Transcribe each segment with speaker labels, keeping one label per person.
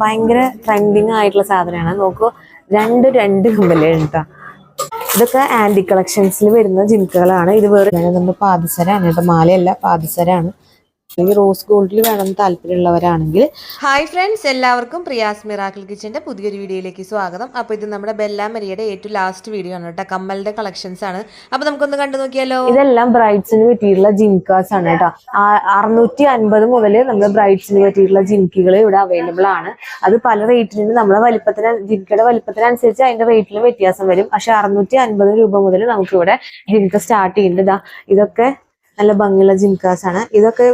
Speaker 1: ഭയങ്കര ട്രെൻഡിങ് ആയിട്ടുള്ള സാധനമാണ്. നോക്കൂ രണ്ട് രണ്ട് കമ്പല്ലേ കേട്ടോ. ഇതൊക്കെ ആന്റി കളക്ഷൻസിൽ വരുന്ന ജിൻകകളാണ്. ഇത് വേറെ നമ്മുടെ പാദസരാണ് കേട്ടോ. മാലയല്ല പാദസരാണ് ഈ റോസ് ഗോൾഡിൽ വേണം താല്പര്യമുള്ളവരാണെങ്കിൽ
Speaker 2: ഹായ് ഫ്രണ്ട്സ് എല്ലാവർക്കും പ്രിയാസ് മിറാക്കിൾ കിച്ചന്റെ പുതിയൊരു വീഡിയോയിലേക്ക് സ്വാഗതം. അപ്പോൾ ഇത് നമ്മുടെ ബെല്ല മരിയുടെ ഏറ്റവും ലാസ്റ്റ് വീഡിയോ ആണ് കേട്ടോ. കമ്മലിന്റെ കളക്ഷൻസ് ആണ്. അപ്പോൾ നമുക്കൊന്ന് കണ്ടു നോക്കിയാലോ?
Speaker 1: ഇതെല്ലാം ബ്രൈഡ്സിന് പറ്റിയിട്ടുള്ള ജിംകാസ് ആണ് കേട്ടോ. ആ- അറുന്നൂറ്റി അൻപത് മുതൽ നമ്മുടെ ബ്രൈഡ്സിന് പറ്റിയിട്ടുള്ള ജിൻകികൾ ഇവിടെ അവൈലബിൾ ആണ്. അത് പല റേറ്റിനും നമ്മളെ വലിപ്പത്തിന് ജിൻകയുടെ വലിപ്പത്തിനനുസരിച്ച് അതിന്റെ റേറ്റിലും വ്യത്യാസം വരും. പക്ഷെ അറുന്നൂറ്റി അൻപത് രൂപ മുതൽ നമുക്ക് ഇവിടെ ജിംക്ക സ്റ്റാർട്ട് ചെയ്യുന്നുണ്ട്. ഇതാ ഇതൊക്കെ നല്ല ഭംഗിയുള്ള ജിംകാസ് ആണ്. ഇതൊക്കെ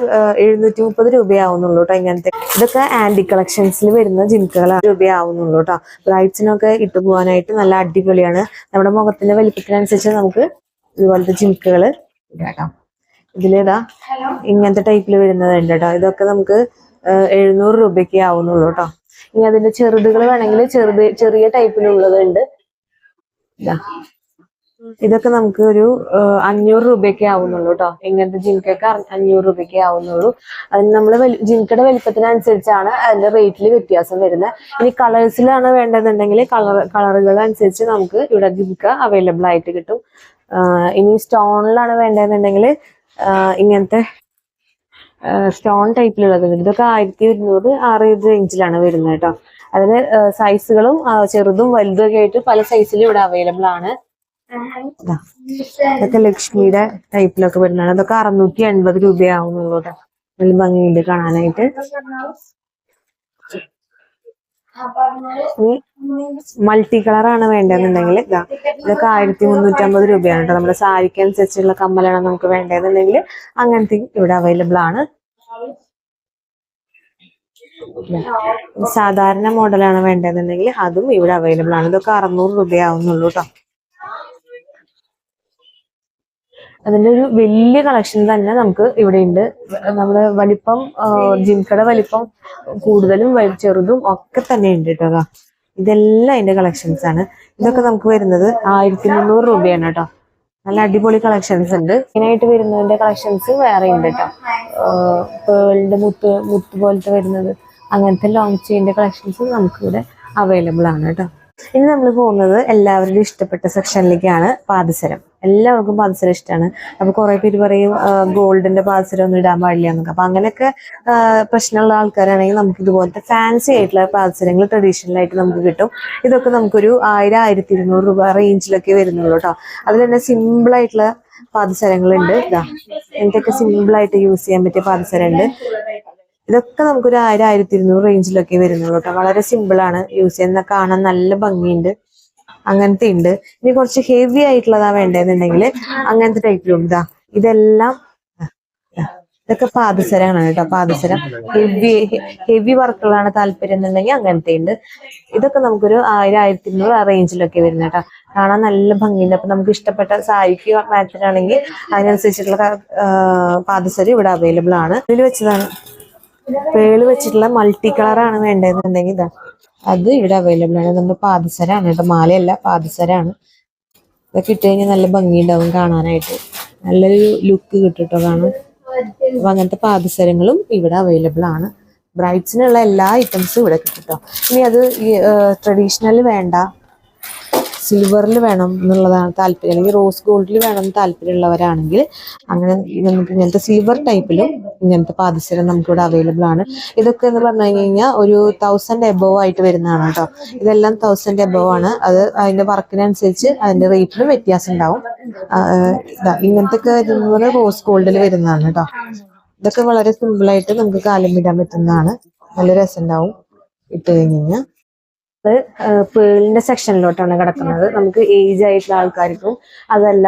Speaker 1: എഴുന്നൂറ്റി മുപ്പത് രൂപയാവുന്നുള്ളൂ കേട്ടോ ഇങ്ങനത്തെ. ഇതൊക്കെ ആന്റി കളക്ഷൻസിൽ വരുന്ന ജിംകകളാണ് രൂപയാവുന്നുള്ളൂ കേട്ടോ ബ്രൈഡ്സിനൊക്കെ ഇട്ടു പോകാനായിട്ട് നല്ല അടിപൊളിയാണ്. നമ്മുടെ മുഖത്തിന്റെ വലിപ്പത്തിനനുസരിച്ച് നമുക്ക് ഇതുപോലത്തെ ജിംകകൾ ഇതാക്കാം ഇതിലേതാ ഇങ്ങനത്തെ ടൈപ്പിൽ വരുന്നതുണ്ട് കേട്ടോ ഇതൊക്കെ നമുക്ക് എഴുന്നൂറ് രൂപയ്ക്ക് ആവുന്നുള്ളൂ കേട്ടോ ഇനി അതിന്റെ ചെറുതുകൾ വേണമെങ്കിൽ ചെറുത് ചെറിയ ടൈപ്പിലുള്ളതുണ്ട് ഇതാ. ഇതൊക്കെ നമുക്ക് ഒരു അഞ്ഞൂറ് രൂപയൊക്കെ ആവുന്നുള്ളൂ കേട്ടോ ഇങ്ങനത്തെ ജിൻകൊക്കെ അഞ്ഞൂറ് രൂപയൊക്കെ ആവുന്നുള്ളൂ. അതിന് നമ്മൾ ജിൻകയുടെ വലിപ്പത്തിനനുസരിച്ചാണ് അതിന്റെ റേറ്റിൽ വ്യത്യാസം വരുന്നത് ഇനി കളേഴ്സിലാണ് വേണ്ടതെന്നുണ്ടെങ്കിൽ കളർ കളറുകൾ അനുസരിച്ച് നമുക്ക് ഇവിടെ ജിൻക അവൈലബിൾ ആയിട്ട് കിട്ടും. ഇനി സ്റ്റോണിലാണ് വേണ്ടതെന്നുണ്ടെങ്കിൽ ഇങ്ങനത്തെ സ്റ്റോൺ ടൈപ്പിലുള്ളത് ഇതൊക്കെ ആയിരത്തി ഒരുന്നൂറ് ആറ് റേഞ്ചിലാണ് വരുന്നത് കേട്ടോ അതിന് സൈസുകളും ചെറുതും വലുതും ഒക്കെ ആയിട്ട് പല സൈസിലും ഇവിടെ അവൈലബിൾ ആണ്. ഇതൊക്കെ ലക്ഷ്മിയുടെ ടൈപ്പിലൊക്കെ വരുന്നതാണ്. അതൊക്കെ അറുന്നൂറ്റി എൺപത് രൂപയാവുന്നുള്ളൂ നല്ല ഭംഗിയുണ്ട് കാണാനായിട്ട്. മൾട്ടി കളർ ആണ് വേണ്ടതെന്നുണ്ടെങ്കിൽ ഇതാ ഇതൊക്കെ ആയിരത്തി മുന്നൂറ്റമ്പത് രൂപയാണ് കേട്ടോ. നമ്മുടെ സാരിക്ക് അനുസരിച്ചുള്ള കമ്മലാണ് നമുക്ക് വേണ്ടതെന്നുണ്ടെങ്കിൽ അങ്ങനത്തെ ഇവിടെ അവൈലബിൾ ആണ്. സാധാരണ മോഡലാണ് വേണ്ടതെന്നുണ്ടെങ്കിൽ അതും ഇവിടെ അവൈലബിൾ ആണ്. ഇതൊക്കെ അറുന്നൂറ് രൂപയാവുന്നുള്ളൂ കേട്ടോ. അതിന്റെ ഒരു വലിയ കളക്ഷൻ തന്നെ നമുക്ക് ഇവിടെ ഉണ്ട് നമ്മുടെ വലിപ്പം ജിംകട വലിപ്പം കൂടുതലും ചെറുതും ഒക്കെ തന്നെ ഉണ്ട് കേട്ടോ. ഇതെല്ലാം അതിന്റെ കളക്ഷൻസ് ആണ്. ഇതൊക്കെ നമുക്ക് വരുന്നത് ആയിരത്തി മുന്നൂറ് രൂപയാണ് കേട്ടോ. നല്ല അടിപൊളി കളക്ഷൻസ് ഉണ്ട്. മെയിനായിട്ട് വരുന്നതിന്റെ കളക്ഷൻസ് വേറെ ഉണ്ട് കേട്ടോ. പേളിന്റെ മുത്ത് മുത്ത് പോലത്തെ വരുന്നത്. അങ്ങനത്തെ ലോങ് ചെയിന്റെ കളക്ഷൻസ് നമുക്കിവിടെ അവൈലബിൾ ആണ് കേട്ടോ. ഇനി നമ്മൾ പോകുന്നത് എല്ലാവരുടെയും ഇഷ്ടപ്പെട്ട സെക്ഷനിലേക്കാണ് പാദസരം. എല്ലാവർക്കും പാദസരം ഇഷ്ടമാണ് അപ്പൊ കുറെ പേര് പറയും ഗോൾഡിന്റെ പാദസരം ഒന്നും ഇടാൻ പാടില്ല എന്നൊക്കെ. അപ്പൊ അങ്ങനെയൊക്കെ പ്രശ്നമുള്ള ആൾക്കാരാണെങ്കിൽ നമുക്ക് ഇതുപോലത്തെ ഫാൻസി ആയിട്ടുള്ള പാദസരങ്ങൾ ട്രഡീഷണൽ ആയിട്ട് നമുക്ക് കിട്ടും. ഇതൊക്കെ നമുക്കൊരു ആയിരം ആയിരത്തി ഇരുന്നൂറ് രൂപ റേഞ്ചിലൊക്കെ വരുന്നുള്ളൂ കേട്ടോ. അതിൽ തന്നെ സിമ്പിൾ ആയിട്ടുള്ള പാദസരങ്ങളുണ്ട്. ഇതാ എന്തൊക്കെ സിമ്പിൾ ആയിട്ട് യൂസ് ചെയ്യാൻ പറ്റിയ പാദസരം ഉണ്ട് ഇതൊക്കെ നമുക്കൊരു ആയിരം ആയിരത്തി ഇരുന്നൂറ് റേഞ്ചിലൊക്കെ വരുന്നുള്ളൂ കേട്ടോ. വളരെ സിമ്പിൾ ആണ്. യൂസ് ചെയ്യുന്ന കാണാൻ നല്ല ഭംഗിയുണ്ട്. അങ്ങനത്തെ ഉണ്ട്. ഇനി കുറച്ച് ഹെവി ആയിട്ടുള്ളതാ വേണ്ടതെന്നുണ്ടെങ്കിൽ അങ്ങനത്തെ ടൈപ്പിലും ഇതാ ഇതെല്ലാം. ഇതൊക്കെ പാദസരമാണ് കേട്ടോ. പാദസരം. ഹെവി ഹെവി വർക്കുകളാണ് താല്പര്യം എന്നുണ്ടെങ്കിൽ അങ്ങനത്തെ ഉണ്ട്. ഇതൊക്കെ നമുക്കൊരു ആയിരം ആയിരത്തി ഇരുന്നൂറ് ആ റേഞ്ചിലൊക്കെ വരുന്നത് കേട്ടോ. കാണാൻ നല്ല ഭംഗിയുണ്ട്. അപ്പൊ നമുക്ക് ഇഷ്ടപ്പെട്ട സാരിക്ക് മാച്ചിനാണെങ്കിൽ അതിനനുസരിച്ചിട്ടുള്ള പാദസരം ഇവിടെ അവൈലബിൾ ആണ്. ഇതിൽ വെച്ചതാണ്. പേൾ വെച്ചിട്ടുള്ള മൾട്ടി കളറാണ് വേണ്ടതെന്നുണ്ടെങ്കിൽ ഇതാ അത് ഇവിടെ അവൈലബിൾ ആണ്. നമ്മുടെ പാദസരാണ് കേട്ടോ. മാലയല്ല പാദസരാണ്. ഇതൊക്കെ ഇട്ട് കഴിഞ്ഞാൽ നല്ല ഭംഗിയുണ്ടാവും കാണാനായിട്ട്. നല്ലൊരു ലുക്ക് കിട്ടും കേട്ടോ കാണാൻ. അപ്പൊ അങ്ങനത്തെ പാദസരങ്ങളും ഇവിടെ അവൈലബിൾ ആണ്. ബ്രൈഡ്സിനുള്ള എല്ലാ ഐറ്റംസും ഇവിടെ കേട്ടോ ഇനി അത് ട്രഡീഷണൽ വേണ്ട. സിൽവറിൽ വേണം എന്നുള്ളതാണ് താല്പര്യം. അല്ലെങ്കിൽ റോസ് ഗോൾഡിൽ വേണം എന്ന് താല്പര്യമുള്ളവരാണെങ്കിൽ അങ്ങനെ നമുക്ക് ഇങ്ങനത്തെ സിൽവർ ടൈപ്പിലും ഇങ്ങനത്തെ പാദസരം നമുക്കിവിടെ അവൈലബിൾ ആണ്. ഇതൊക്കെ എന്ന് പറഞ്ഞു കഴിഞ്ഞാൽ ഒരു തൗസൻഡ് എബവ് ആയിട്ട് വരുന്നതാണ് കേട്ടോ ഇതെല്ലാം തൗസൻഡ് എബവ് ആണ്. അത് അതിന്റെ വർക്കിനനുസരിച്ച് അതിന്റെ റേറ്റിലും വ്യത്യാസം ഉണ്ടാവും. ഇങ്ങനത്തെ ഒക്കെ വരുന്നത് റോസ് ഗോൾഡിൽ വരുന്നതാണ് കേട്ടോ ഇതൊക്കെ വളരെ സിമ്പിളായിട്ട് നമുക്ക് കാലം ഇടാൻ പറ്റുന്നതാണ്. നല്ല രസം ഉണ്ടാവും ഇട്ട് കഴിഞ്ഞ് കഴിഞ്ഞാൽ അത് പേളിന്റെ സെക്ഷനിലോട്ടാണ് കിടക്കുന്നത്. നമുക്ക് ഏജ് ആയിട്ടുള്ള ആൾക്കാർക്കും അതല്ല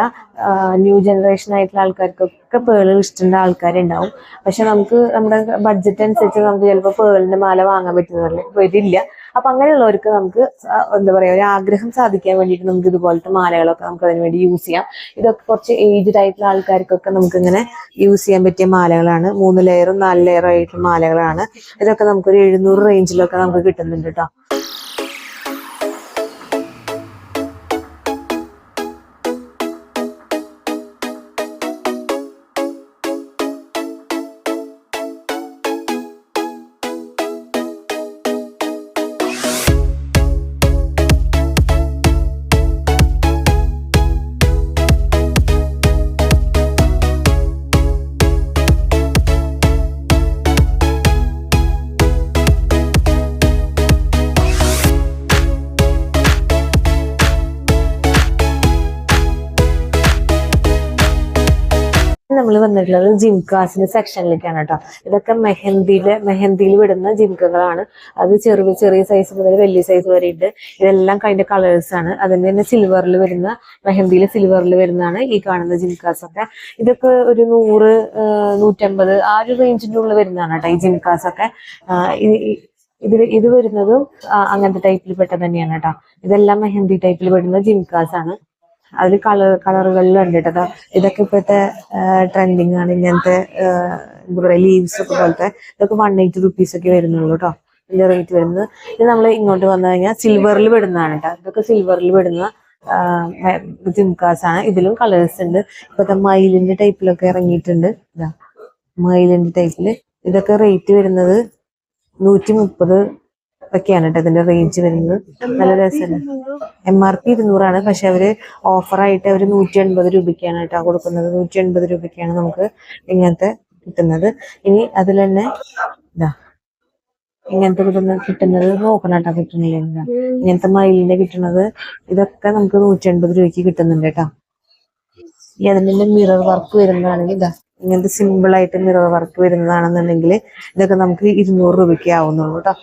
Speaker 1: ന്യൂ ജനറേഷൻ ആയിട്ടുള്ള ആൾക്കാർക്കൊക്കെ പേളുകൾ ഇഷ്ടമുള്ള ആൾക്കാരുണ്ടാവും. പക്ഷെ നമുക്ക് നമ്മുടെ ബഡ്ജറ്റ് അനുസരിച്ച് നമുക്ക് ചിലപ്പോൾ പേളിന്റെ മാല വാങ്ങാൻ പറ്റുന്നില്ല വരില്ല. അപ്പൊ അങ്ങനെയുള്ളവർക്ക് നമുക്ക് എന്താ പറയാ ഒരു ആഗ്രഹം സാധിക്കാൻ വേണ്ടിയിട്ട് നമുക്ക് ഇതുപോലത്തെ മാലകളൊക്കെ നമുക്ക് അതിന് വേണ്ടി യൂസ് ചെയ്യാം. ഇതൊക്കെ കുറച്ച് ഏജ്ഡ് ആയിട്ടുള്ള ആൾക്കാർക്കൊക്കെ നമുക്ക് ഇങ്ങനെ യൂസ് ചെയ്യാൻ പറ്റിയ മാലകളാണ്. മൂന്ന് ലെയറും നാല് ലെയറും ആയിട്ടുള്ള മാലകളാണ്. ഇതൊക്കെ നമുക്കൊരു എഴുന്നൂറ് റേഞ്ചിലൊക്കെ നമുക്ക് കിട്ടുന്നുണ്ട് കേട്ടോ വന്നിട്ടുള്ളത് ജിംകാസിന്റെ സെക്ഷനിലേക്കാണ് കേട്ടോ. ഇതൊക്കെ മെഹന്തിയിലെ മെഹന്തിയിൽ വിടുന്ന ജിംകകളാണ് അത് ചെറിയ ചെറിയ സൈസ് മുതൽ വലിയ സൈസ് വരെ ഉണ്ട്. ഇതെല്ലാം അതിന്റെ കളേഴ്സ് ആണ്. അതിന് തന്നെ സിൽവറിൽ വരുന്ന മെഹന്തിയിൽ സിൽവറിൽ വരുന്നതാണ് ഈ കാണുന്ന ജിംകാസ് ഒക്കെ. ഇതൊക്കെ ഒരു നൂറ് നൂറ്റമ്പത് ആ ഒരു റേഞ്ചിന്റെ ഉള്ളിൽ വരുന്നതാണ് കേട്ടോ ഈ ജിംകാസ് ഒക്കെ. ഇതിൽ ഇത് വരുന്നതും അങ്ങനത്തെ ടൈപ്പിൽ പെട്ടത് തന്നെയാണ് കേട്ടോ. ഇതെല്ലാം മെഹന്തി ടൈപ്പിൽ വരുന്ന ജിംകാസ് ആണ്. അതിൽ കളർ കളറുകളിലുണ്ട് കേട്ടോ ഇതൊക്കെ ഇപ്പോഴത്തെ ട്രെൻഡിങ് ആണ്. ഇങ്ങനത്തെ എന്താ പറയുക ലീവ്സ് ഒക്കെ പോലത്തെ ഇതൊക്കെ വൺ എയ്റ്റി റുപ്പീസ് ഒക്കെ വരുന്നുള്ളൂ കേട്ടോ ഇതിന്റെ റേറ്റ് വരുന്നത്. ഇത് നമ്മൾ ഇങ്ങോട്ട് വന്നു കഴിഞ്ഞാൽ സിൽവറിൽ വിടുന്നതാണ് കേട്ടോ ഇതൊക്കെ സിൽവറിൽ വിടുന്ന ജിംകാസ് ആണ്. ഇതിലും കളേഴ്സ് ഉണ്ട്. ഇപ്പോഴത്തെ മയിലിന്റെ ടൈപ്പിലൊക്കെ ഇറങ്ങിയിട്ടുണ്ട്. ഇതാ മയിലിന്റെ ടൈപ്പിൽ ഇതൊക്കെ റേറ്റ് വരുന്നത് നൂറ്റി മുപ്പത് ഒക്കെയാണ് കേട്ടോ ഇതിന്റെ റേഞ്ച് വരുന്നത്. നല്ല രസമാണ് എം ആർ പി ഇരുന്നൂറാണ്. പക്ഷെ അവർ ഓഫറായിട്ട് അവർ നൂറ്റി എൺപത് രൂപയ്ക്കാണ് കേട്ടോ കൊടുക്കുന്നത്. നൂറ്റി എൺപത് രൂപയ്ക്കാണ് നമുക്ക് ഇങ്ങനത്തെ കിട്ടുന്നത്. ഇനി അതിൽ തന്നെ ഇതാ ഇങ്ങനത്തെ കിട്ടുന്ന കിട്ടുന്നത് നോക്കണം കേട്ടോ കിട്ടുന്നില്ല? ഇങ്ങനത്തെ മയിലിന്റെ കിട്ടുന്നത് ഇതൊക്കെ നമുക്ക് നൂറ്റി എൺപത് രൂപയ്ക്ക് കിട്ടുന്നുണ്ട് കേട്ടോ ഈ അതിന്റെ മിറർ വർക്ക് വരുന്നതാണെങ്കിൽ ഇതാ ഇങ്ങനത്തെ സിമ്പിൾ ആയിട്ട് മിറർ വർക്ക് വരുന്നതാണെന്നുണ്ടെങ്കിൽ ഇതൊക്കെ നമുക്ക് ഇരുന്നൂറ് രൂപയ്ക്ക് ആവുന്നുള്ളൂ കേട്ടോ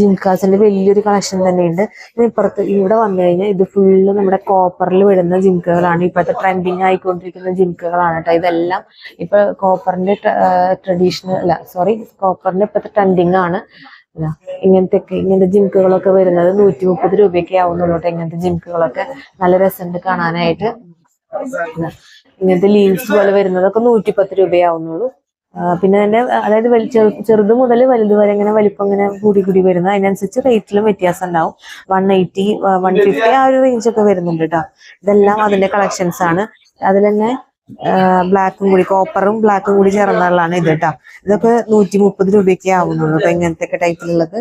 Speaker 1: ജിംകാസിന്റെ വലിയൊരു കളക്ഷൻ തന്നെയുണ്ട്. ഇനി ഇപ്പുറത്ത് ഇവിടെ വന്നു കഴിഞ്ഞാൽ ഇത് ഫുള്ള് നമ്മുടെ കോപ്പറിൽ വിടുന്ന ജിംക്കകളാണ് ഇപ്പോഴത്തെ ട്രെൻഡിങ് ആയിക്കൊണ്ടിരിക്കുന്ന ജിംക്കകളാണ് കേട്ടോ ഇതെല്ലാം ഇപ്പൊ കോപ്പറിന്റെ ട്രഡീഷണൽ അല്ല സോറി കോപ്പറിന്റെ ഇപ്പോഴത്തെ ട്രെൻഡിങ് ആണ്. ഇങ്ങനത്തെ ഇങ്ങനത്തെ ജിംക്കുകളൊക്കെ വരുന്നത് നൂറ്റി മുപ്പത് രൂപയൊക്കെ ആവുന്നുള്ളൂ കേട്ടോ ഇങ്ങനത്തെ ജിംക്കുകളൊക്കെ നല്ല രസമുണ്ട് കാണാനായിട്ട്. ഇങ്ങനത്തെ ലീവ്സ് പോലെ വരുന്നതൊക്കെ നൂറ്റി പത്ത് രൂപയാവുന്നുള്ളൂ. പിന്നെ തന്നെ അതായത് ചെറുത് മുതൽ വലുത് വരെ ഇങ്ങനെ വലിപ്പം ഇങ്ങനെ കൂടി കൂടി വരുന്ന അതിനനുസരിച്ച് റേറ്റിലും വ്യത്യാസം ഉണ്ടാവും. വൺ എയ്റ്റി വൺ ഫിഫ്റ്റി ആ ഒരു റേഞ്ച് ഒക്കെ വരുന്നുണ്ട് കേട്ടോ ഇതെല്ലാം അതിന്റെ കളക്ഷൻസ് ആണ്. അതിൽ തന്നെ ബ്ലാക്കും കൂടി കോപ്പറും ബ്ലാക്കും കൂടി ചേർന്നുള്ളതാണ് ഇത് കേട്ടോ ഇതൊക്കെ നൂറ്റി മുപ്പത് രൂപയൊക്കെ ആവുന്നുള്ളൂ അപ്പൊ ഇങ്ങനത്തെ ഒക്കെ ടൈപ്പിലുള്ളത്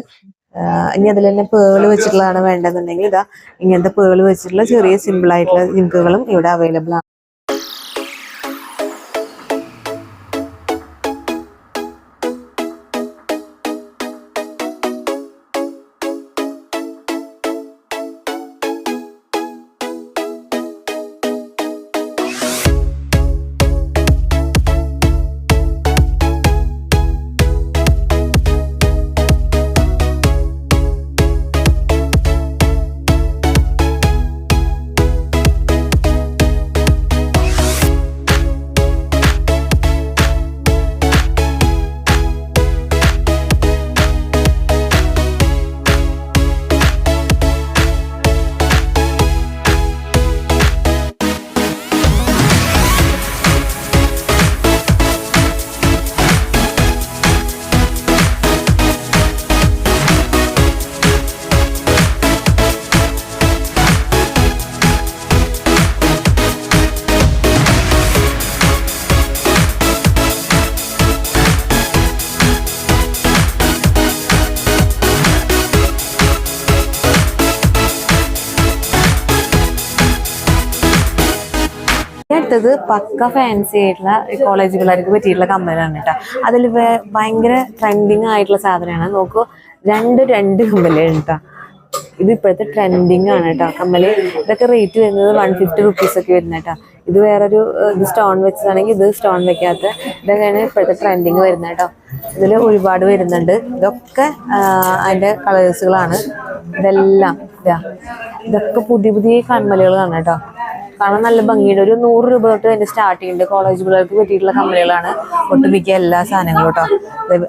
Speaker 1: ഇനി അതിൽ തന്നെ പേൾ വെച്ചിട്ടുള്ളതാണ് വേണ്ടതെന്നുണ്ടെങ്കിൽ ഇതാ ഇങ്ങനത്തെ പേൾ വെച്ചിട്ടുള്ള ചെറിയ സിമ്പിൾ ആയിട്ടുള്ള ജിങ്കുകളും ഇവിടെ അവൈലബിൾ ആണ്. അടുത്തത് പക്ക ഫാൻസി ആയിട്ടുള്ള കോളേജ് പിള്ളേർക്ക് പറ്റിയിട്ടുള്ള കമ്മലാണ് കേട്ടോ. അതിൽ ഭയങ്കര ട്രെൻഡിങ് ആയിട്ടുള്ള സാധനമാണ്. നോക്കൂ രണ്ട് രണ്ട് കമ്മലാണ് കേട്ടോ. ഇത് ഇപ്പോഴത്തെ ട്രെൻഡിങ് ആണ് കേട്ടോ. കമ്മൽ ഇതൊക്കെ റേറ്റ് വരുന്നത് വൺ ഫിഫ്റ്റി റുപ്പീസ് ഒക്കെ വരുന്ന കേട്ടോ. ഇത് വേറൊരു ഇത് സ്റ്റോൺ വെച്ചതാണെങ്കിൽ ഇത് സ്റ്റോൺ വെക്കാത്ത ഇതൊക്കെയാണ് ഇപ്പോഴത്തെ ട്രെൻഡിങ് വരുന്നത് കേട്ടോ. ഇതിൽ ഒരുപാട് വരുന്നുണ്ട്. ഇതൊക്കെ അതിന്റെ കളേഴ്സുകളാണ് ഇതെല്ലാം ഇതാ ഇതൊക്കെ പുതിയ പുതിയ കമ്മലുകളാണ് കേട്ടോ. കാണാൻ നല്ല ഭംഗിയുണ്ട്. ഒരു നൂറ് രൂപ തൊട്ട് അതിന്റെ സ്റ്റാർട്ട് ചെയ്യുന്നുണ്ട്. കോളേജ് പിള്ളേർക്ക് പറ്റിയിട്ടുള്ള കമ്പനികളാണ് ഒട്ടുമിക്ക എല്ലാ സാധനങ്ങളും കേട്ടോ.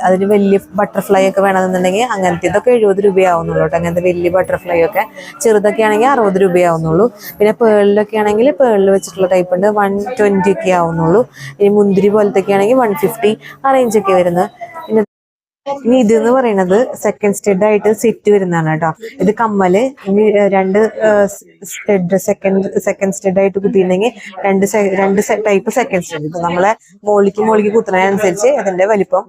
Speaker 1: അതിന് വലിയ ബട്ടർഫ്ലൈ ഒക്കെ വേണമെന്നുണ്ടെങ്കിൽ അങ്ങനത്തെ ഇതൊക്കെ എഴുപത് രൂപയാവുന്നുള്ളൂ കേട്ടോ. അങ്ങനത്തെ വലിയ ബട്ടർഫ്ലൈ ഒക്കെ. ചെറുതൊക്കെ ആണെങ്കിൽ അറുപത് രൂപയാവുന്നുള്ളൂ. പിന്നെ പേളിലൊക്കെ ആണെങ്കിൽ പേളിൽ വെച്ചിട്ടുള്ള ടൈപ്പ് ഉണ്ട്. വൺ ട്വന്റി ഒക്കെ ആവുന്നുള്ളൂ. ഇനി മുന്തിരി പോലത്തെ ഒക്കെ ആണെങ്കിൽ വൺ ഫിഫ്റ്റി ആ റേഞ്ചൊക്കെ വരുന്നത്. ഇനി ഇത് എന്ന് പറയുന്നത് സെക്കൻഡ് സ്റ്റെഡ് ആയിട്ട് സെറ്റ് വരുന്നതാണ് കേട്ടോ ഇത് കമ്മൽ ഇനി രണ്ട് സ്റ്റെഡ് സെക്കൻഡ് സെക്കൻഡ് സ്റ്റെഡ് ആയിട്ട് കുത്തിയിട്ടുണ്ടെങ്കിൽ രണ്ട് രണ്ട് ടൈപ്പ് സെക്കൻഡ് സ്റ്റെഡ് ഇപ്പൊ നമ്മളെ മോളിക്ക് മോളിക്ക് കുത്തുന്നതിനനുസരിച്ച് അതിന്റെ വലിപ്പം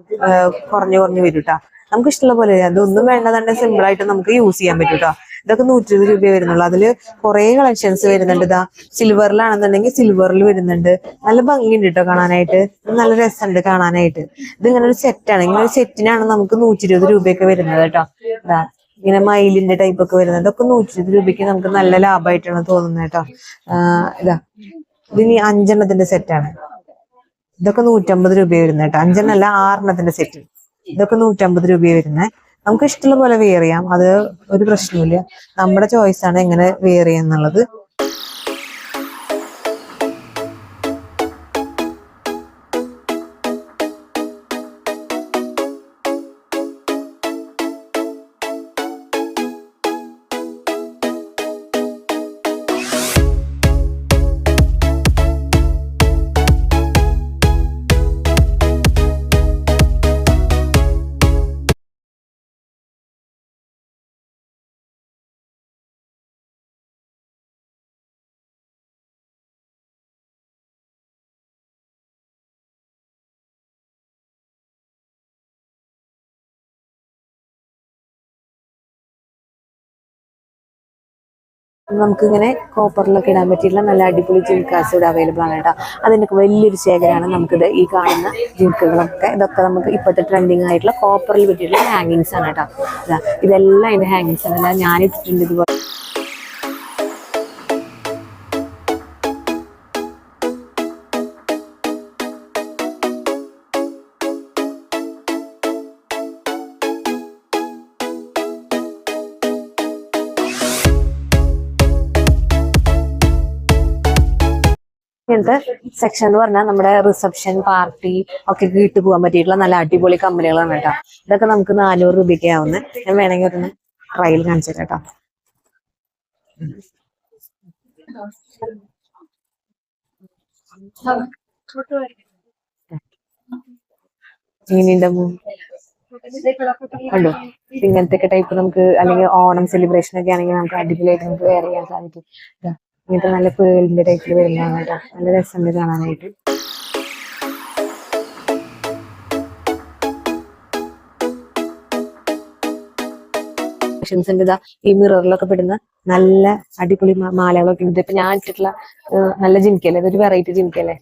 Speaker 1: കുറഞ്ഞു കുറഞ്ഞു വരും കേട്ടോ നമുക്ക് ഇഷ്ടമുള്ള പോലെ അതൊന്നും വേണ്ട തന്നെ സിമ്പിൾ ആയിട്ട് നമുക്ക് യൂസ് ചെയ്യാൻ പറ്റും കേട്ടോ ഇതൊക്കെ നൂറ്റി ഇരുപത് രൂപ വരുന്നുള്ളൂ. അതിൽ കുറെ കളക്ഷൻസ് വരുന്നുണ്ട്. ഇതാ സിൽവറിലാണെന്നുണ്ടെങ്കിൽ സിൽവറിൽ വരുന്നുണ്ട്. നല്ല ഭംഗിയുണ്ട് കേട്ടോ കാണാനായിട്ട്. നല്ല രസമുണ്ട് കാണാനായിട്ട്. ഇത് ഇങ്ങനെ ഒരു സെറ്റാണ് ഇങ്ങനെ ഒരു സെറ്റിനാണ് നമുക്ക് നൂറ്റി ഇരുപത് രൂപയൊക്കെ വരുന്നത് കേട്ടോ ഇതാ ഇങ്ങനെ മയിലിന്റെ ടൈപ്പ് ഒക്കെ വരുന്നത്. ഇതൊക്കെ നൂറ്റി ഇരുപത് രൂപയ്ക്ക് നമുക്ക് നല്ല ലാഭമായിട്ടാണ് തോന്നുന്നത് കേട്ടോ ഇതാ. ഇതിനി അഞ്ചെണ്ണത്തിന്റെ സെറ്റാണ് ഇതൊക്കെ നൂറ്റമ്പത് രൂപ വരുന്ന കേട്ടോ അഞ്ചെണ്ണല്ല ആറെണ്ണത്തിന്റെ സെറ്റ് ഇതൊക്കെ നൂറ്റമ്പത് രൂപ വരുന്നത് നമുക്ക് ഇഷ്ടമുള്ള പോലെ വെയർ ചെയ്യാം. അത് ഒരു പ്രശ്നമില്ല നമ്മുടെ ചോയ്സ് ആണ് എങ്ങനെ വെയർ ചെയ്യാന്നുള്ളത് നമുക്ക് ഇങ്ങനെ കോപ്പറിലൊക്കെ ഇടാൻ പറ്റിയിട്ടുള്ള നല്ല അടിപൊളി ജിൽക്കാസ് ഇവിടെ അവൈലബിൾ ആണ് കേട്ടോ. അതിന്റെയൊക്കെ വലിയൊരു ശേഖരമാണ് നമുക്കിത് ഈ കാണുന്ന ജിൽക്കുകളൊക്കെ ഇതൊക്കെ നമുക്ക് ഇപ്പോഴത്തെ ട്രെൻഡിങ് ആയിട്ടുള്ള കോപ്പറിൽ പറ്റിയിട്ടുള്ള ഹാങ്ങിങ്സ് ആണ് കേട്ടോ. ഇതാ, ഇതെല്ലാം അതിന്റെ ഹാങ്ങിങ്സ് ആണ്. ഞാനിട്ടിട്ടുണ്ട് ഇതുപോലെ. ഇങ്ങനത്തെ സെക്ഷൻ എന്ന് പറഞ്ഞാൽ നമ്മുടെ റിസപ്ഷൻ പാർട്ടി ഒക്കെ ഇട്ട് പോകാൻ പറ്റിയിട്ടുള്ള നല്ല അടിപൊളി കമ്പനികളാണ് കേട്ടോ. ഇതൊക്കെ നമുക്ക് നാനൂറ് രൂപയ്ക്ക് ആവുന്നത് ഞാൻ വേണമെങ്കിൽ ഒന്ന് ട്രയൽ കാണിച്ചു കേട്ടോ. കണ്ടോ? ഇങ്ങനത്തെ ടൈപ്പ് നമുക്ക് അല്ലെങ്കിൽ ഓണം സെലിബ്രേഷൻ ഒക്കെ ആണെങ്കിൽ നമുക്ക് അടിപൊളിയായിട്ട് നമുക്ക് വെയർ ചെയ്യാൻ സാധിക്കും. ഇങ്ങനത്തെ നല്ല പേളിന്റെ ടൈപ്പിൽ വരുന്നതാണ് കേട്ടോ. നല്ല രസമുണ്ട് കാണാനായിട്ട്. ഈ മിററിലൊക്കെ പെടുന്ന നല്ല അടിപൊളി മാലകളൊക്കെ ഉണ്ട്. ഇപ്പൊ ഞാൻ ഇട്ടിട്ടുള്ള നല്ല ജിമിക്കല്ലേ ഇതൊരു വെറൈറ്റി ജിമിക്കല്ലേ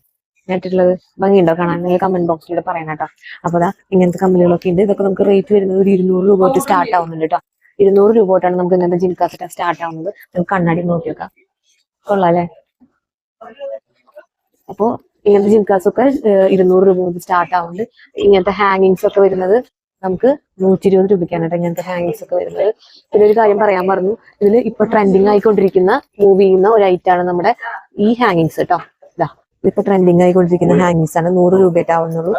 Speaker 1: ഞാൻ ഇട്ടിട്ടുള്ളത് ഭംഗിയുണ്ടോ കാണാൻ? നിങ്ങൾ കമന്റ് ബോക്സിലൂടെ പറയണം കേട്ടോ. അപ്പൊ ദാ ഇങ്ങനത്തെ കമ്പനികളൊക്കെ ഉണ്ട്. ഇതൊക്കെ നമുക്ക് റേറ്റ് വരുന്നത് ഒരു ഇരുന്നൂറ് രൂപ തൊട്ട് സ്റ്റാർട്ട് ആവുന്നുണ്ട് കേട്ടോ. ഇരുന്നൂറ് രൂപ തൊട്ടാണ് നമുക്ക് ഇങ്ങനത്തെ ജിംകാസറ്റ് സ്റ്റാർട്ട് ആവുന്നത്. നമുക്ക് കണ്ണാടി നോക്കി വെക്കാം കൊള്ളാം അല്ലേ അപ്പോ ഇങ്ങനത്തെ ജിംകാസൊക്കെ ഇരുന്നൂറ് രൂപ മുതൽ സ്റ്റാർട്ട് ആവുന്നുണ്ട് ഇങ്ങനത്തെ ഹാങ്ങിങ്സ് ഒക്കെ വരുന്നത് നമുക്ക് നൂറ്റി ഇരുപത് രൂപയ്ക്കാണ് കേട്ടോ ഇങ്ങനത്തെ ഹാങ്ങിങ്സ് ഒക്കെ വരുന്നത്. പിന്നെ ഒരു കാര്യം പറയാൻ പറഞ്ഞു ഇതിൽ ഇപ്പൊ ട്രെൻഡിങ് ആയിക്കൊണ്ടിരിക്കുന്ന മൂവ് ചെയ്യുന്ന ഒരു ഐറ്റം ആണ് നമ്മുടെ ഈ ഹാങ്ങിങ്സ് കേട്ടോ ഇതാ ഇപ്പൊ ട്രെൻഡിങ് ആയിക്കൊണ്ടിരിക്കുന്ന ഹാങ്ങിങ്സ് ആണ്. നൂറ് രൂപയായിട്ട് ആവുന്നുള്ളൂ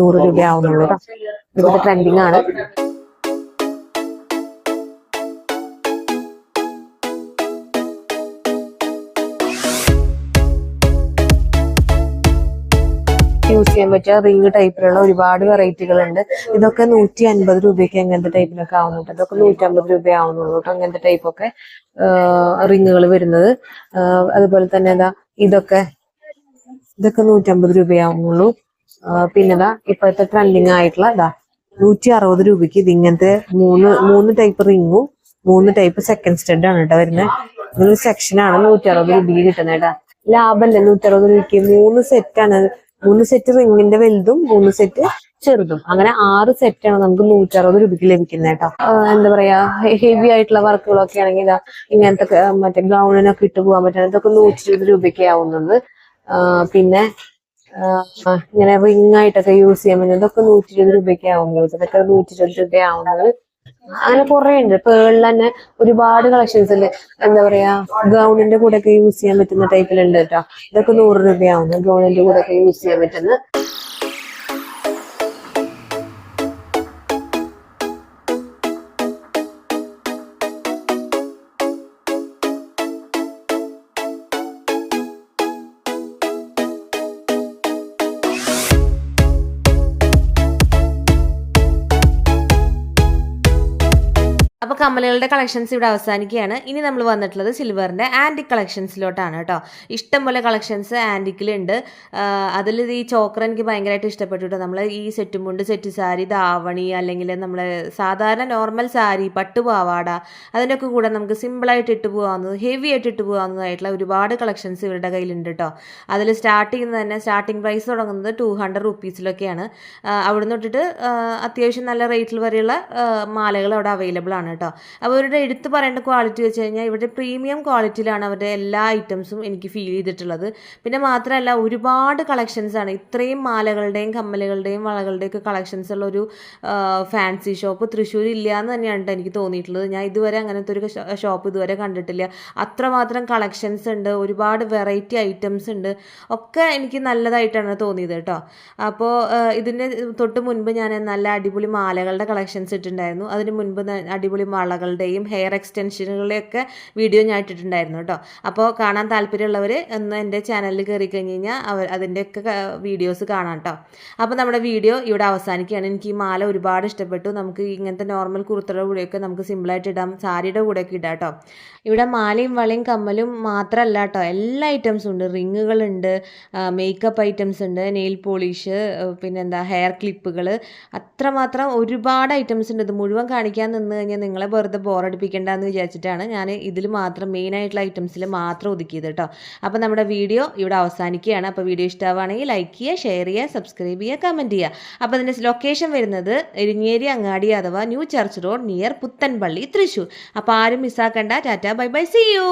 Speaker 1: നൂറ് രൂപ ആവുന്നുള്ളൂ കേട്ടോ ഇപ്പോഴത്തെ ട്രെൻഡിങ് ആണ്. ചെയ്യാൻ പറ്റിയ റിംഗ് ടൈപ്പിലുള്ള ഒരുപാട് വെറൈറ്റികൾ ഉണ്ട് ഇതൊക്കെ നൂറ്റി അൻപത് രൂപയ്ക്ക് അങ്ങനത്തെ ടൈപ്പിലൊക്കെ ആവുന്നുണ്ട്. ഇതൊക്കെ നൂറ്റമ്പത് രൂപ ആവുന്നുള്ളൂ കേട്ടോ അങ്ങനത്തെ ടൈപ്പൊക്കെ റിങ്ങുകൾ വരുന്നത്. അതുപോലെ തന്നെ എന്താ ഇതൊക്കെ ഇതൊക്കെ നൂറ്റമ്പത് രൂപയാവുന്നുള്ളൂ പിന്നെതാ ഇപ്പോഴത്തെ ട്രെൻഡിങ് ആയിട്ടുള്ള ഇതാ നൂറ്റി അറുപത് രൂപയ്ക്ക് ഇത് ഇങ്ങനത്തെ മൂന്ന് മൂന്ന് ടൈപ്പ് റിങ്ങും മൂന്ന് ടൈപ്പ് സെക്കൻഡ് സ്റ്റഡ് ആണ് കേട്ടോ വരുന്നത്. ഇതൊരു സെക്ഷനാണ് നൂറ്റി അറുപത് രൂപയ്ക്ക് കിട്ടുന്നത് കേട്ടോ. ലാഭമല്ലേ നൂറ്റി അറുപത് രൂപയ്ക്ക്? മൂന്ന് സെറ്റാണ് മൂന്ന് സെറ്റ് റിങ്ങിന്റെ വലുതും മൂന്ന് സെറ്റ് ചെറുതും. അങ്ങനെ ആറ് സെറ്റാണ് നമുക്ക് നൂറ്റി അറുപത് രൂപയ്ക്ക് ലഭിക്കുന്നത് കേട്ടോ. എന്താ പറയാ ഹെവി ആയിട്ടുള്ള വർക്കുകളൊക്കെ ആണെങ്കിൽ ഇങ്ങനത്തെ മറ്റേ ഗൗണിനൊക്കെ ഇട്ട് പോകാൻ പറ്റുന്ന ഇതൊക്കെ നൂറ്റി ഇരുപത് രൂപയ്ക്ക് ആവുന്നത്. പിന്നെ ഇങ്ങനെ റിംഗ് ആയിട്ടൊക്കെ യൂസ് ചെയ്യാൻ പറ്റുന്നത് ഇതൊക്കെ നൂറ്റി ഇരുപത് രൂപയ്ക്ക് ആവുന്നത്. ഇതൊക്കെ നൂറ്റി ഇരുപത് രൂപ ആവുന്നത്. അങ്ങനെ കുറെ ഉണ്ട്. പേളിൽ തന്നെ ഒരുപാട് കളക്ഷൻസ് ഉണ്ട് എന്താ പറയാ ഗൗണിന്റെ കൂടെ ഒക്കെ യൂസ് ചെയ്യാൻ പറ്റുന്ന ടൈപ്പിലുണ്ട് കേട്ടോ. ഇതൊക്കെ നൂറ് രൂപയാവുന്നു ഗൗണിന്റെ കൂടെ ഒക്കെ യൂസ് ചെയ്യാൻ പറ്റുന്ന.
Speaker 2: കമ്മലുകളുടെ കളക്ഷൻസ് ഇവിടെ അവസാനിക്കുകയാണ്. ഇനി നമ്മൾ വന്നിട്ടുള്ളത് സിൽവറിന്റെ ആന്റിക് കളക്ഷൻസിലോട്ടാണ് കേട്ടോ. ഇഷ്ടംപോലെ കളക്ഷൻസ് ആന്റിക്കിലുണ്ട് അതിൽ ഈ ചോക്ര എനിക്ക് ഭയങ്കരമായിട്ട് ഇഷ്ടപ്പെട്ടു കേട്ടോ. നമ്മൾ ഈ സെറ്റും മുണ്ട് സെറ്റ് സാരി ദാവണി അല്ലെങ്കിൽ നമ്മൾ സാധാരണ നോർമൽ സാരി പട്ടുപാവാട അതിന്റെയൊക്കെ കൂടെ നമുക്ക് സിമ്പിളായിട്ട് ഇട്ട് പോകാവുന്നത് ഹെവി ആയിട്ട് ഇട്ട് പോകാവുന്നതായിട്ടുള്ള ഒരുപാട് കളക്ഷൻസ് ഇവരുടെ കയ്യിലുണ്ട് കേട്ടോ. അതിൽ സ്റ്റാർട്ട് ചെയ്യുന്നത് തന്നെ സ്റ്റാർട്ടിംഗ് പ്രൈസ് തുടങ്ങുന്നത് ടു ഹൺഡ്രഡ് റുപ്പീസിലൊക്കെയാണ് അവിടെ നിന്ന് തൊട്ടിട്ട് അത്യാവശ്യം നല്ല റേറ്റിൽ വരെയുള്ള മാലകൾ അവിടെ അവൈലബിൾ ആണ് കേട്ടോ. അപ്പോൾ അവരുടെ എടുത്ത് പറയേണ്ട ക്വാളിറ്റി വെച്ച് കഴിഞ്ഞാൽ ഇവരുടെ പ്രീമിയം ക്വാളിറ്റിയിലാണ് അവരുടെ എല്ലാ ഐറ്റംസും എനിക്ക് ഫീൽ ചെയ്തിട്ടുള്ളത്. പിന്നെ മാത്രമല്ല ഒരുപാട് കളക്ഷൻസ് ആണ്. ഇത്രയും മാലകളുടെയും കമ്മലുകളുടെയും വളകളുടെയും ഒക്കെ കളക്ഷൻസ് ഉള്ള ഒരു ഫാൻസി ഷോപ്പ് തൃശ്ശൂർ ഇല്ല എന്ന് തന്നെയാണ് എനിക്ക് തോന്നിയിട്ടുള്ളത്. ഞാൻ ഇതുവരെ അങ്ങനത്തെ ഒരു ഷോപ്പ് ഇതുവരെ കണ്ടിട്ടില്ല. അത്രമാത്രം കളക്ഷൻസ് ഉണ്ട്. ഒരുപാട് വെറൈറ്റി ഐറ്റംസ് ഉണ്ട്. ഒക്കെ എനിക്ക് നല്ലതായിട്ടാണ് തോന്നിയത് കേട്ടോ. അപ്പോൾ ഇതിന്റെ തൊട്ട് മുൻപ് ഞാൻ നല്ല അടിപൊളി മാലകളുടെ കളക്ഷൻസ് ഇട്ടിട്ടുണ്ടായിരുന്നു. അതിന് മുൻപ് അടിപൊളി വളകളുടെയും ഹെയർ എക്സ്റ്റൻഷനുകളുടെയൊക്കെ വീഡിയോ ഞാൻ ഇട്ടിട്ടുണ്ടായിരുന്നു കേട്ടോ അപ്പോൾ കാണാൻ താല്പര്യമുള്ളവർ ഒന്ന് എന്റെ ചാനലിൽ കയറി കഴിഞ്ഞ് കഴിഞ്ഞാൽ അവർ അതിന്റെയൊക്കെ വീഡിയോസ് കാണാം കേട്ടോ അപ്പോൾ നമ്മുടെ വീഡിയോ ഇവിടെ അവസാനിക്കുകയാണ്. എനിക്ക് ഈ മാല ഒരുപാട് ഇഷ്ടപ്പെട്ടു. നമുക്ക് ഇങ്ങനത്തെ നോർമൽ കുർത്തയുടെ കൂടെയൊക്കെ നമുക്ക് സിമ്പിളായിട്ട് ഇടാം. സാരിയുടെ കൂടെയൊക്കെ ഇടാം കേട്ടോ ഇവിടെ മാലയും വളയും കമ്മലും മാത്രമല്ല കേട്ടോ എല്ലാ ഐറ്റംസും ഉണ്ട്. റിങ്ങുകളുണ്ട് മേക്കപ്പ് ഐറ്റംസ് ഉണ്ട് നെയിൽ പോളിഷ് പിന്നെന്താ ഹെയർ ക്ലിപ്പുകൾ അത്രമാത്രം ഒരുപാട് ഐറ്റംസ് ഉണ്ട്. ഇത് മുഴുവൻ കാണിക്കാൻ നിന്ന് കഴിഞ്ഞാൽ നിങ്ങളെ വെറുതെ ബോറടിപ്പിക്കേണ്ടെന്ന് വിചാരിച്ചിട്ടാണ് ഞാൻ ഇതിൽ മാത്രം മെയിൻ ആയിട്ടുള്ള ഐറ്റംസിൽ മാത്രം ഒതുക്കിയത് കേട്ടോ. അപ്പോൾ നമ്മുടെ വീഡിയോ ഇവിടെ അവസാനിക്കുകയാണ്. അപ്പോൾ വീഡിയോ ഇഷ്ടമാവുകയാണെങ്കിൽ ലൈക്ക് ചെയ്യുക ഷെയർ ചെയ്യുക സബ്സ്ക്രൈബ് ചെയ്യുക കമന്റ് ചെയ്യുക. അപ്പോൾ അതിന്റെ ലൊക്കേഷൻ വരുന്നത് എരിഞ്ഞേരി അങ്ങാടി അഥവാ new church road near Puthanpally Thrissur. അപ്പോൾ ആരും മിസ്സാക്കണ്ട tata bye bye. See you